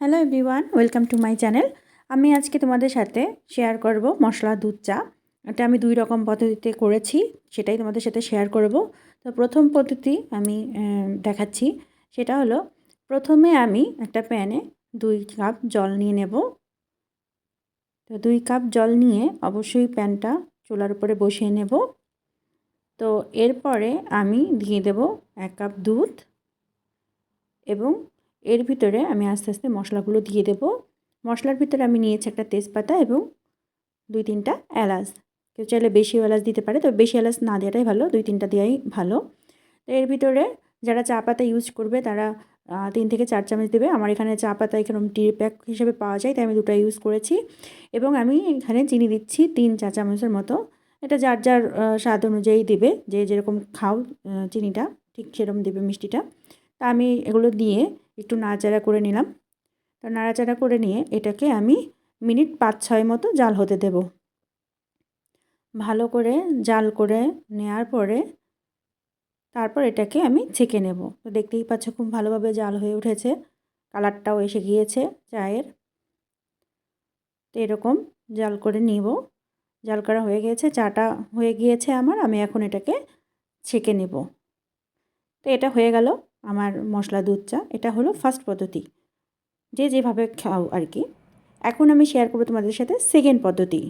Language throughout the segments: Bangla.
Hello everyone welcome to my channel আমি আজকে তোমাদের সাথে শেয়ার করব মশলা দুধ চা। এটা আমি দুই রকম পদ্ধতিতে করেছি, সেটাই তোমাদের সাথে শেয়ার করব। তো প্রথম পদ্ধতি আমি দেখাচ্ছি। সেটা হলো, প্রথমে আমি একটা প্যানে দুই কাপ জল নিয়ে নেব। তো দুই কাপ জল নিয়ে অবশ্যই প্যানটা চুলার উপরে বসিয়ে নেব। তো এরপরে আমি দিয়ে দেব এক কাপ দুধ এবং এর ভিতরে আমি আস্তে আস্তে মশলাগুলো দিয়ে দেব। মশলার ভিতরে আমি নিয়েছি একটা তেজপাতা এবং দুই তিনটা এলাচ। কেউ চাইলে বেশি এলাচ দিতে পারে, তবে বেশি এলাচ না দেওয়াটাই ভালো, দুই তিনটা দেওয়াই ভালো। তো এর ভিতরে যারা চা পাতা ইউজ করবে, তারা তিন থেকে চার চামচ দেবে। আমার এখানে চা পাতা এখানে টি প্যাক হিসেবে পাওয়া যায়, তাই আমি দুটো ইউজ করেছি। এবং আমি এখানে চিনি দিচ্ছি তিন চা চামচের মতো। এটা যার যার স্বাদ অনুযায়ী দেবে। যে যেরকম খাও চিনিটা, ঠিক সেরকম দেবে মিষ্টিটা। তা আমি এগুলো দিয়ে একটু নাড়াচাড়া করে নিলাম। তো নাড়াচাড়া করে নিয়ে এটাকে আমি মিনিট পাঁচ, ছয় মতো জাল হতে দেব। ভালো করে জাল করে নেওয়ার পরে তারপর এটাকে আমি ছেঁকে নেব। তো দেখতেই পাচ্ছ খুব ভালোভাবে জাল হয়ে উঠেছে। কালারটাও এসে গিয়েছে চায়ের। তো এরকম জাল করে নিব। জাল করা হয়ে গিয়েছে, চাটা হয়ে গিয়েছে আমার। আমি এখন এটাকে ছেঁকে নেব। তো এটা হয়ে গেল। আমার মশলা দুধ, চা, এটা হলো ফার্স্ট পদ্ধতি। যে যেভাবে খাও আর কি এখন আমি শেয়ার করব তোমাদের সাথে সেকেন্ড পদ্ধতি,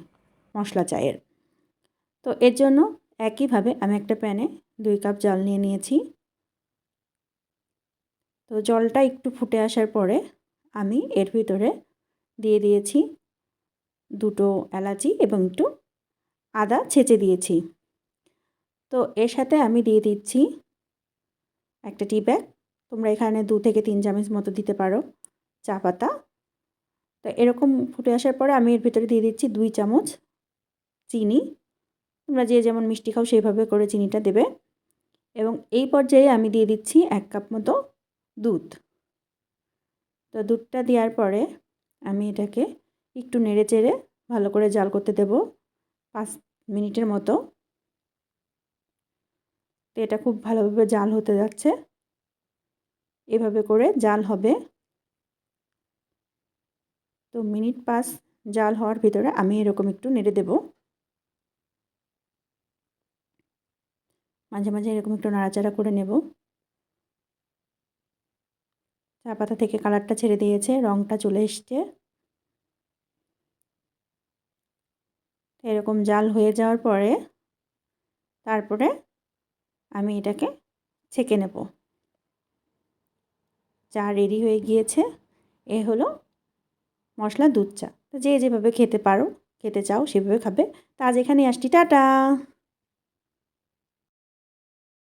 মশলা চায়ের। তো এর জন্য একইভাবে আমি একটা প্যানে দুই কাপ জল নিয়ে নিয়েছি। তো জলটা একটু ফুটে আসার পরে আমি এর ভিতরে দিয়ে দিয়েছি দুটো এলাচি এবং একটু আদা ছেঁচে দিয়েছি। তো এর সাথে আমি দিয়ে দিচ্ছি একটা টি ব্যাগ। তোমরা এখানে দু থেকে তিন চামচ মতো দিতে পারো চা পাতা। তো এরকম ফুটে আসার পরে আমি এর ভিতরে দিয়ে দিচ্ছি দুই চামচ চিনি। তোমরা যে যেমন মিষ্টি খাও সেইভাবে করে চিনিটা দেবে। এবং এই পর্যায়ে আমি দিয়ে দিচ্ছি এক কাপ মতো দুধ। তো দুধটা দেওয়ার পরে আমি এটাকে একটু নেড়ে চেড়ে ভালো করে জাল করতে দেব পাঁচ মিনিটের মতো। তো এটা খুব ভালোভাবে জাল হতে যাচ্ছে। এভাবে করে জাল হবে। তো মিনিট পাঁচ জাল হওয়ার ভিতরে আমি এরকম একটু নেড়ে দেব। মাঝে মাঝে এরকম একটু নাড়াচাড়া করে নেব। চা পাতা থেকে কালারটা ছেড়ে দিয়েছে রঙটা চলে এসছে। এরকম জাল হয়ে যাওয়ার পরে তারপরে আমি এটাকে ছেঁকে নেব। চা রেডি হয়ে গিয়েছে। এ হলো মশলা দুধ চা। যে যেভাবে খেতে পারো, খেতে চাও সেভাবে খাবে। তা আজ এখানে আসছি, টাটা!